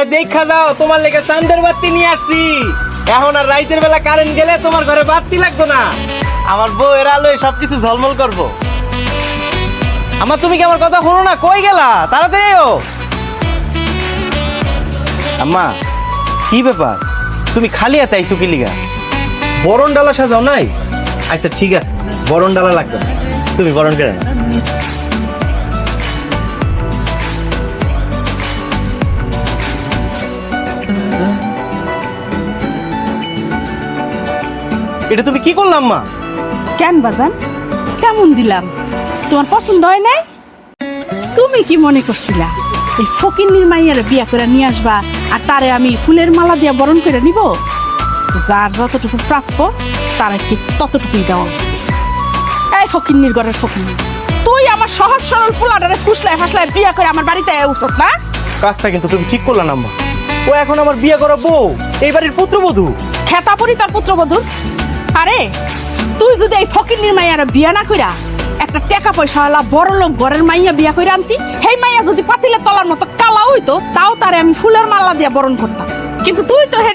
আরে দেখা যাও, তোমার লেগে চান্দের বাতি নিয়ে আসছি। এখন আর রাইতের বেলা কারেন্ট গেলে তোমার ঘরে বাতি লাগতো না। আমার বউ এর আলোয় সবকিছু ঝলমল করব। আমার তুমি কি আমার কথা শোনো না? কই গেলা? তাড়াতাড়ি এও। আম্মা, কি ব্যাপার? তুমি খালি হাতে আইসো কি লিগা? বরণ ডালা সাজাও নাই? আচ্ছা ঠিক আছে। বরণ ডালা লাগবে তুমি বরণ করে না এটা তুমি কি করলাম মা? কেন বাজান? কেমন দিলাম? তোমার পছন্দ হয় নাই? তুমি কি মনে করছিলা? এই ফকিন্নির মাইয়ারে বিয়া করে নিয়ে আসবা আর তারে আমি ফুলের মালা দিয়া বরণ করে নিব? যার যতটুকু প্রাপ্য তারা ঠিক ততটুকুই দেওয়া উচিত এই ফকিন্নির ঘরের ফকিন্নি তুই আমার সহজ সরল পোলাটারে ফুসলায় ফাসলায় বিয়া করে আমার বাড়িতে উচিত না কাজটা কিন্তু তুমি ঠিক করলা না মা। ও এখন আমার বিয়ে করা বউ এই বাড়ির পুত্রবধূ। খেতা খেতাপুরি তার পুত্রবধূ। আরে, তুই যদি এই ফকিন্নির মাইয়ার বিয়া না কইরা একটা টাকা হলা বড় লোক ঘরের মাইয়া বিয়া কইরা আনতি, হেই মাইয়া যদি পাতিলে তলার মতো কালা হইতো, তাও তারে আমি ফুলের মালা দিয়া বরণ করতাম। কিন্তু তুই তো